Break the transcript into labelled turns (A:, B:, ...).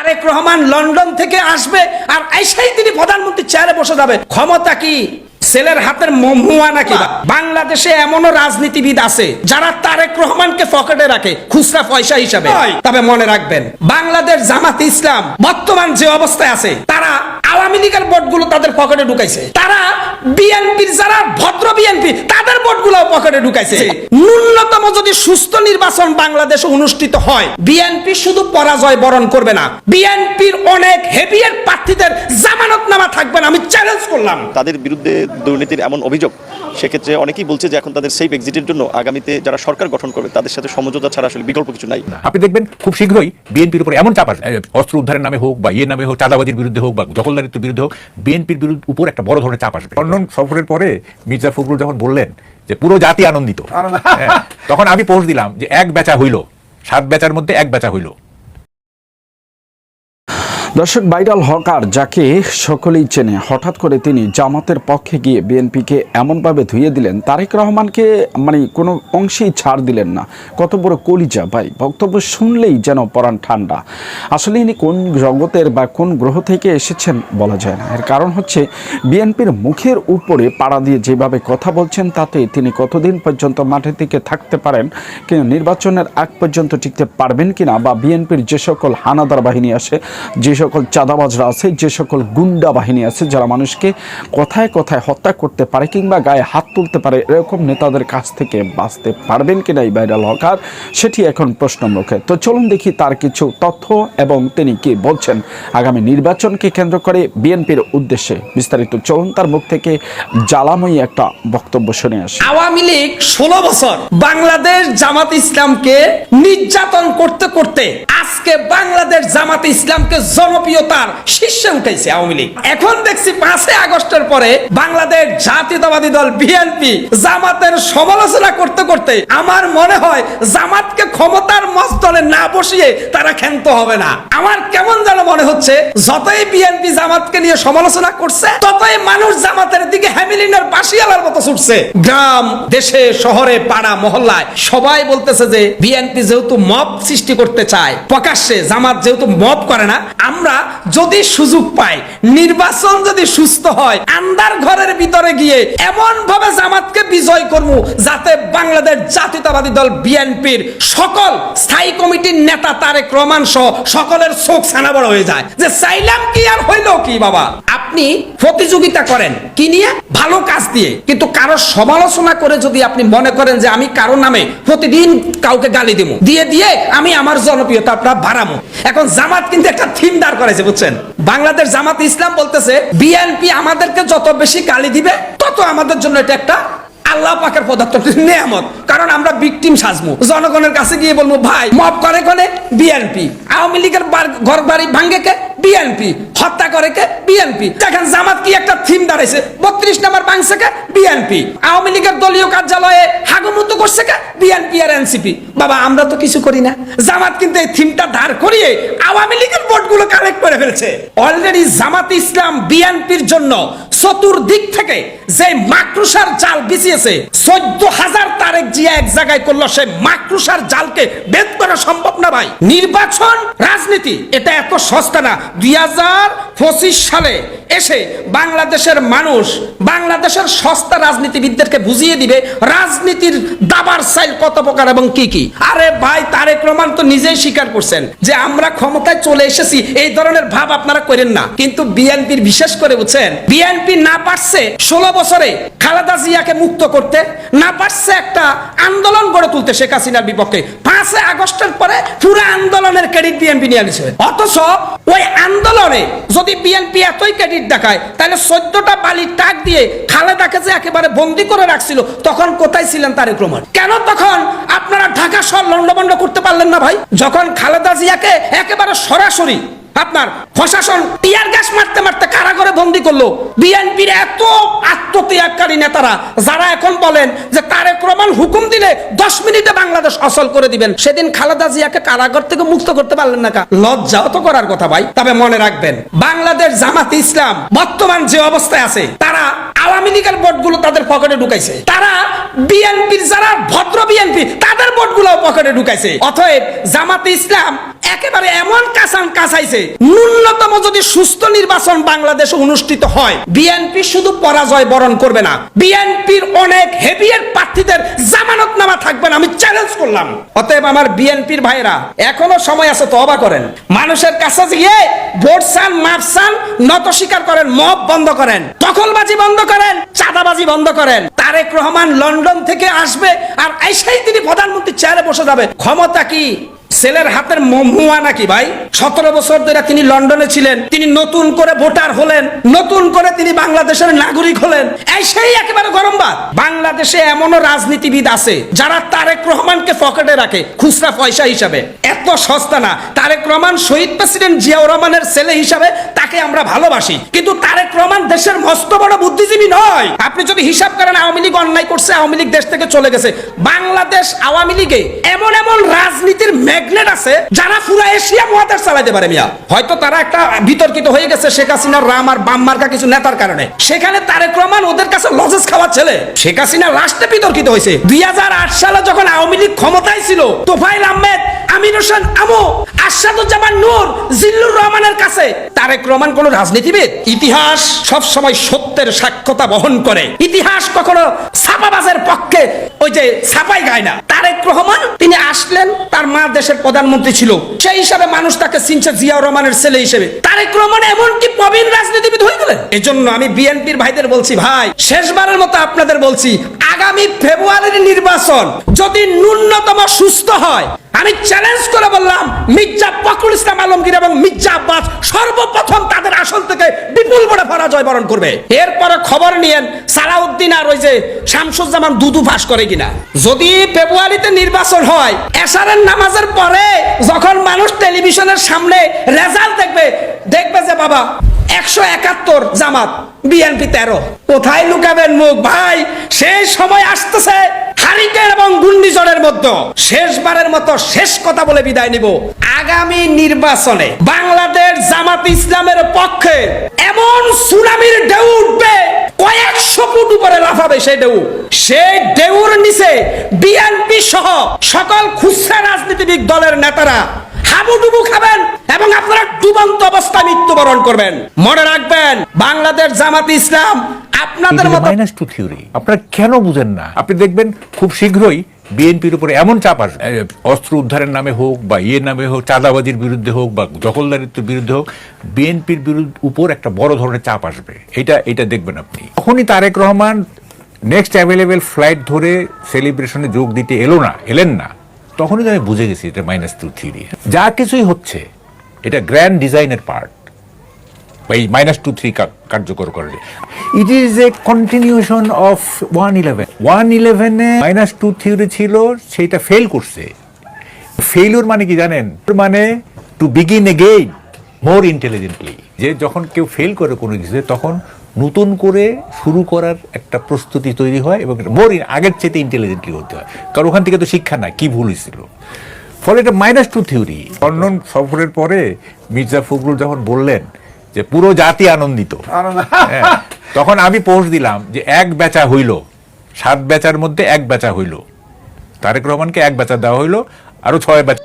A: Tarique Rahman London থেকে আসবে আর আইসাই তিনি প্রধানমন্ত্রী চেয়ারে বসে যাবে। ক্ষমতা কি? ছেলের হাতের মহুয়া নাকি? বাংলাদেশে এমনও রাজনীতিবিদ আছে যারা তারেক রহমানকে পকেটে রাখে খুচরা পয়সা হিসাবে। তবে মনে রাখবেন বাংলাদেশ জামাত ইসলাম বর্তমান যে অবস্থায় আছে তারা আওয়ামী লীগের ভোটগুলো তাদের পকেটে ঢুকাইছে। তারা বিএনপির যারা ভদ্র বিএনপি তাদের ভোটগুলো পকেটে ঢুকাইছে। ন্যূনতম যদি সুস্থ নির্বাচন বাংলাদেশে অনুষ্ঠিত হয় বিএনপি শুধু পরাজয় বরণ করবে না। বিএনপির অনেক হেভিয়ার প্রার্থীদের জামানত নামা থাকবে না আমি চ্যালেঞ্জ করলাম।
B: তাদের বিরুদ্ধে দুর্নীতির এমন অভিযোগ সেক্ষেত্রে অনেকেই বলছে যে এখন তাদের সেফ এক্সিটের জন্য আগামীতে যারা সরকার গঠন করবে তাদের সাথে সমঝোতা ছাড়া আসলে বিকল্প কিছু নাই।
C: আপনি দেখবেন খুব শীঘ্রই বিএনপির উপর এমন চাপ আসবে। অস্ত্র উদ্ধারের নামে হোক বা ইয়ে নামে হোক চাঁদাবাজির বিরুদ্ধে হোক বা দখলদারিত্বের বিরুদ্ধে হোক বিএনপির বিরুদ্ধে উপর একটা বড় ধরনের চাপ আসবে। লন্ডন সফরের পরে মির্জা ফখরুল যখন বললেন যে পুরো জাতি আনন্দিত হ্যাঁ, তখন আমি পোস্ট দিলাম যে এক বেচা হইল সাত বেচার মধ্যে এক বেচা হইল।
D: দর্শক, বাইরাল হকার যাকে সকলেই চেনে, হঠাৎ করে তিনি জামাতের পক্ষে গিয়ে বিএনপিকে এমনভাবে ধুয়ে দিলেন, তারেক রহমানকে মানে কোনো অংশেই ছাড় দিলেন না। কত বড় কলিজা ভাই, বক্তব্য শুনলেই যেন পরাণ ঠান্ডা। আসলে ইনি কোন জগতের বা কোন গ্রহ থেকে এসেছেন বলা যায় না। এর কারণ হচ্ছে, বিএনপির মুখের উপরে পাড়া দিয়ে যেভাবে কথা বলছেন, তাতে তিনি কতদিন পর্যন্ত মাঠে থেকে থাকতে পারেন কিন্তু নির্বাচনের আগ পর্যন্ত টিকতে পারবেন কিনা, বা বিএনপির যে সকল হানাদার বাহিনী আছে যে সকল চাঁদাবাজরা আছে, যে সকল গুন্ডা বাহিনী আছে, যারা মানুষকে কথায় কথায় হত্যা করতে পারে কিংবা গায়ে হাত তুলতে পারে, এরকম নেতাদের কাছ থেকে বাঁচতে পারবেন কিনা এই ভাইরাল হকার? সেটি এখন প্রশ্ন মুখে তো চলুন দেখি তার কিছু তথ্য এবং তিনি কি বলছেন। আগামী নির্বাচনকে কেন্দ্র করে বিএনপির উদ্দেশ্যে বিস্তারিত চলুন, তার মুখ থেকে জ্বালাময়ী একটা বক্তব্য শুনে আসি।
A: আওয়ামী লীগ ষোলো বছর বাংলাদেশ জামাত ইসলামকে নির্যাতন করতে করতে আজকে বাংলাদেশ জামাত ইসলামকে জনপ্রিয়তার শীর্ষে উঠেছে আওয়ামী লীগ। এখন দেখছি পাঁচই আগস্টের পরে বাংলাদেশ জাতীয়তাবাদী দল বিএনপি জামাতের সমালোচনা করতে করতে আমার মনে হয় জামাতকে ক্ষমতার মস্তলে না বসিয়ে তারা ক্ষান্ত হবে না। আমার কেমন যেন মনে হচ্ছে, যতই বিএনপি জামাতকে নিয়ে সমালোচনা করছে, ততই মানুষ জামাতের দিকে হ্যামিলিনের বাসিয়ালার মতো ছুটছে। গ্রাম, দেশে, শহরে, পাড়া, মহল্লায় সবাই বলতেছে যে বিএনপি যেহেতু মব সৃষ্টি করতে চায়, প্রকাশ্যে জামাত যেহেতু মব করে না, আমরা যদি সুযোগ পাই, নির্বাচন যদি সুস্থ হয় আন্দার ঘরের ভিতরে গিয়ে এমন ভাবে জামাতকে বিজয় করব যাতে বাংলাদেশ জাতীয়তাবাদী দল বিএনপির সকল স্থায়ী কমিটির নেতা তারেক রহমান সহ সকলের চোখ ছানা বড় হয়ে যায়। যে চাইলাম কি আর হইল কি বাবা? আপনি প্রতিযোগিতা করেন, কি নিয়ে? ভালো কাজ দিয়ে। কিন্তু কারও সমালোচনা করে যদি আপনি মনে করেন যে আমি কারও নামে প্রতিদিন কাউকে গালি দিব দিয়ে দিয়ে আমি আমার জনপ্রিয়তাটা বাড়াবো এখন জামাত কিন্তু একটা থিম দাঁড় করাইছে বুঝছেন? বাংলাদেশ জামাত ইসলাম বলতেছে, বিএনপি আমাদেরকে যত বেশি গালি দিবে, তত আমাদের জন্য এটা একটা আল্লাহ পাকের পদার্থ নিয়ামত। কারণ আমরা বিক্টিম সাজমু। জনগণের কাছে গিয়ে বলব, ভাই, মব করে কোনে? বিএনপি। আওয়ামী লীগের ঘর বাড়ি ভাঙ্গে কে? বিএনপি, হত্যা করে কে? বিএনপি। দেখেন জামাত কি একটা থিম দাঁড়াইছে। বত্রিশ নম্বর বাংছে কে? বিএনপি। আওয়ামী লীগের দলীয় কার্যালয়ে হাগুমুতো করছে কে? বিএনপি আর এনসিপি। বাবা, আমরা তো কিছু করি না। জামাত কিন্তু এই থিমটা ধার করিয়ে আওয়ামী লীগের ভোটগুলো কালেক্ট করে ফেলছে। অলরেডি জামাত ইসলাম বিএনপির জন্য চতুর্দিক থেকে যে মাকড়ুসার জাল বিছিয়েছে, চোদ্দ হাজার তারেক জিয়া এক জায়গায় করল, সে মাকড়ুসার জালকে বেদ করা সম্ভব না ভাই। নির্বাচন, রাজনীতি, এটা এত সস্তা না। দুই হাজার পঁচিশ সালে এসে বাংলাদেশের মানুষ, বাংলাদেশের সস্তা রাজনীতিবিদদেরকে বুঝিয়ে দিবে রাজনীতির দাবার সাইল কত প্রকার এবং কি কি। আরে ভাই, তারেক রহমান তো নিজেই স্বীকার করছেন যে আমরা ক্ষমতায় চলে এসেছি, এই ধরনের ভাব আপনারা করেন না। কিন্তু বিএনপির বিশেষ করে বুঝছেন, বিএনপি না পারছে ষোলো বছরে খালেদা জিয়াকে মুক্ত করতে, না পারছে একটা আন্দোলন গড়ে তুলতে শেখ হাসিনার বিপক্ষে। পাঁচই আগস্টের পরে পুরো আন্দোলনের ক্রেডিট বিএনপি নিয়ে নিছে। অথচ ওই আন্দোলনে যদি বিএনপি এতই ক্রেডিট দেখায়। তাহলে চোদ্দটা বালির টাক দিয়ে খালেদাকে যে একেবারে বন্দি করে রাখছিল, তখন কোথায় ছিলেন তারেক রহমান কেন তখন? আপনারা ঢাকা শহর লন্ডবন্ড করতে পারলেন না ভাই। যখন খালেদা জিয়াকে একেবারে সরাসরি আপনার প্রশাসন টিয়ার গ্যাস মারতে মারতে কারাগারে বন্দি করল, বিএনপির এত আত্মত্যাগকারী নেতারা, যারা এখন বলেন যে তারেক রহমান হুকুম দিলে দশ মিনিটে বাংলাদেশ অসল করে দিবেন। সেদিন খালেদা জিয়াকে কারাগার থেকে মুক্ত করতে পারলেন না লজ্জাও তো করার কথা ভাই, তবে মনে রাখবেন, বাংলাদেশ জামাত ইসলাম, বর্তমান যে অবস্থায় আছে, তারা আওয়ামী লীগের ভোটগুলো তাদের পকেটে ঢুকাইছে। তারা বিএনপির যারা ভদ্র বিএনপি, তাদের ভোটগুলো পকেটে ঢুকাইছে। অতএব জামাত ইসলাম একেবারে এমন কাঁচান কাঁচাইছে ন্যূনতম যদি সুস্থ নির্বাচন বাংলাদেশে অনুষ্ঠিত হয়, বিএনপি শুধু পরাজয় বরণ করবে না। বিএনপির অনেক হেভিয়ের প্রার্থীদের জামানত নামা থাকবে না, আমি চ্যালেঞ্জ করলাম। অতএব আমার বিএনপির ভাইরা এখনও সময় আছে তবা করেন। মানুষের কাছে গিয়ে ভোট চান মাপ চান, নত স্বীকার করেন, মব বন্ধ করেন। দখলবাজি বন্ধ করেন, চাঁদাবাজি বন্ধ করেন। তারেক রহমান লন্ডন থেকে আসবে আর এসেই তিনি প্রধানমন্ত্রী চেয়ারে বসে যাবে। ক্ষমতা কি? ছেলের হাতের মুয়া নাকি ভাই? সতেরো বছর ধরে তিনি লন্ডনে ছিলেন, তিনি নতুন করে ভোটার হলেন, নতুন করে তিনি বাংলাদেশের নাগরিক হলেন। এই সেই একেবারে গরম বাদ। বাংলাদেশে এমনও রাজনীতিবিদ আছে, যারা তারেক রহমানকে পকেটে রাখে, খুচরা পয়সা হিসাবে। এত সস্তা না। তারেক রহমান শহীদ প্রেসিডেন্ট জিয়াউর রহমানের ছেলে হিসাবে তাকে আমরা ভালোবাসি। কিন্তু তারেক রহমান দেশের মস্ত বড় বুদ্ধিজীবী নয়। আপনি যদি হিসাব করেন, আওয়ামী লীগ অন্যায় করছে, আওয়ামী লীগ দেশ থেকে চলে গেছে। বাংলাদেশ আওয়ামী লীগে এমন এমন রাজনীতির আছে, যারা এশিয়া মহাদেশ চালাতে পারে মিয়া। হয়তো তারা একটা বিতর্কিত হয়ে গেছে শেখ হাসিনার রাম আর বাম মার্কা কিছু নেতার কারণে। সেখানে তারেক রহমান ওদের কাছে লজেস খাওয়ার ছেলে। শেখ হাসিনা রাষ্ট্রে বিতর্কিত হয়েছে। দুই সালে যখন আওয়ামী লীগ ক্ষমতায় ছিল তোফাইল আহমেদ, আমির হোসেন আমো আশাদুজ্জামান নূর, জিল্লুর রহমানের কাছে। তারেক রহমান কোন রাজনীতিবিদ? ইতিহাস সব সময় সত্যের সাক্ষ্যতা বহন করে। ইতিহাস কখনো ছাপাবাজের পক্ষে ওই যে ছাপাই গায় না। তারেক রহমান, তিনি আসলেন তার মা দেশের প্রধানমন্ত্রী ছিল, সেই হিসাবে মানুষ তাকে চিনছে জিয়াউর রহমানের ছেলে হিসেবে। তারেক রহমান এমনকি প্রবীণ রাজনীতিবিদ হয়ে গেলেন। এজন্য জন্য আমি বিএনপির ভাইদের বলছি, ভাই, শেষবারের মতো আপনাদের বলছি আগামী ফেব্রুয়ারির নির্বাচন যদি ন্যূনতম সুস্থ হয়, আমি চ্যালেঞ্জ করে বললাম, মির্জা ফখরুল ইসলাম আলমগীর এবং মির্জা আব্বাস সর্বপ্রথম তাদের আসন থেকে বিপুল বড় পরাজয় বরণ করবে। এরপরে খবর নিয়েন, সালাউদ্দিন আর ওই যে শামসুজ্জামান দুদু ফাঁস করে কিনা। যদি ফেব্রুয়ারিতে নির্বাচন হয়, এশারের নামাজের পরে যখন মানুষ টেলিভিশনের সামনে রেজাল্ট দেখবে দেখবে যে বাবা একশো একাত্তর জামাত, বিএনপি তেরো। কোথায় লুকাবেন মুখ? ভাই, সেই সময় আসতেছে এবং মধ্যে। শেষবারের মতো শেষ কথা বলে বিদায় নিব। আগামী নির্বাচনে বাংলাদেশ জামাত ইসলামের পক্ষে এমন সুনামির ঢেউ উঠবে, কয়েকশো ফুট উপরে লাফাবে সেই ঢেউ। সেই ঢেউর নিচে বিএনপি সহ সকল খুচরা রাজনীতিবিদ দলের নেতারা হাবুডুবু খাবেন এবং আপনারা ডুবন্ত অবস্থায় মৃত্যুবরণ করবেন। মনে রাখবেন বাংলাদেশ জামাত ইসলাম আপনাদের মতো
C: মাইনাস টু থিওরি আপনারা কেন বুঝেন না? আপনি দেখবেন খুব শীঘ্রই বিএনপির উপরে এমন চাপ আসবে। অস্ত্র উদ্ধারের নামে হোক বা ইয়ের নামে হোক চাঁদাবাজির বিরুদ্ধে হোক বা দখলদারিত্বের বিরুদ্ধে হোক বিএনপির বিরুদ্ধে উপর একটা বড় ধরনের চাপ আসবে। এটা এটা দেখবেন আপনি। তখনই Tarique Rahman next available flight ধরে সেলিব্রেশনে যোগ দিতে এলো না এলেন না। তখনই তো আমি বুঝে গেছি এটা মাইনাস টু থিওরি যা কিছুই হচ্ছে এটা গ্র্যান্ড ডিজাইনের পার্ট এই মাইনাস টু থ্রি কার্যকর করলে it is a continuation of one eleven one ইলেভেনে মাইনাস টু থিওরি ছিল, সেইটা ফেল করছে। ফেইলুর মানে কি জানেন? মানে to begin again more intelligently যে যখন কেউ ফেল করে কোনো কিছুতে, তখন নতুন করে শুরু করার একটা প্রস্তুতি তৈরি হয় এবং মোর আগের চেয়ে ইন্টেলিজেন্টলি হতে হয়। কারণ ওখান থেকে তো শিক্ষা নাই, কি ভুল হয়েছিল? ফলে এটা মাইনাস টু থিওরি লন্ডন সফরের পরে মির্জা ফখরুল যখন বললেন যে পুরো জাতি আনন্দিত হ্যাঁ, তখন আমি পোস্ট দিলাম যে এক বেচা হইল সাত বেচার মধ্যে এক বেচা হইল। তারেক রহমানকে এক বেচা দেওয়া হইল আরও ছয় বেচা